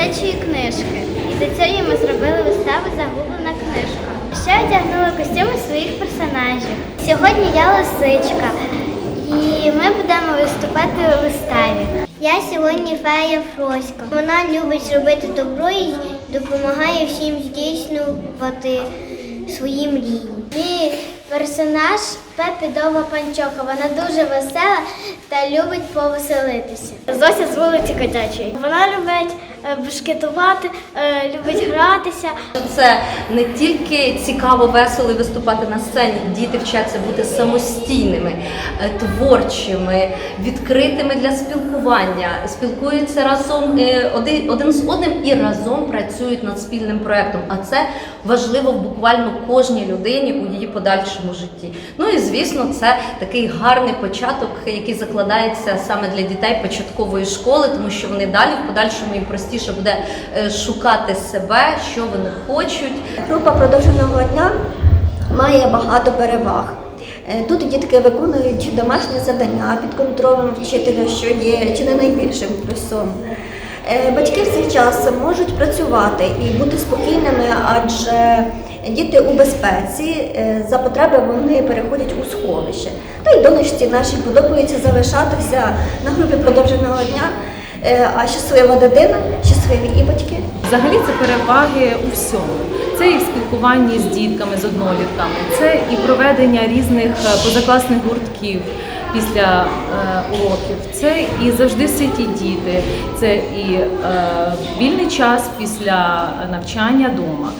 дитячої книжки. І до цієї ми зробили виставу Загублена книжка. Ще одягнули костюми своїх персонажів. Сьогодні я лисичка, і ми будемо виступати у виставі. Я сьогодні фея Фроська. Вона любить робити добро і допомагає всім здійснювати свої мрії. Мій персонаж Пепі Дова Панчока. Вона дуже весела та любить повеселитися. Зося з вулиці Котячої. Вона любить бешкетувати, е, любить гратися. Це не тільки цікаво, весело виступати на сцені. Діти вчаться бути самостійними, е, творчими, відкритими для спілкування, спілкуються разом е, один, з одним і разом працюють над спільним проектом. А це важливо буквально кожній людині у її подальшому житті. Ну і звісно, це такий гарний початок, який закладається саме для дітей початкової школи, тому що вони далі в подальшому їм простіше буде е, шукати себе, що вони хочуть. Група продовженого дня має багато переваг. Е, Тут дітки виконують домашні завдання під контролем вчителя, що є чи не найбільшим плюсом. Е, Батьки в цей час можуть працювати і бути спокійними, адже діти у безпеці, за потреби вони переходять у сховище. Та й донечці нашій подобається залишатися на групі продовженого дня, а щаслива дитина, щасливі і батьки. Взагалі це переваги у всьому. Це і в спілкуванні з дітками, з однолітками, це і проведення різних е, позакласних гуртків після е, уроків. Це і завжди ситі діти, це і е, вільний час після навчання вдома.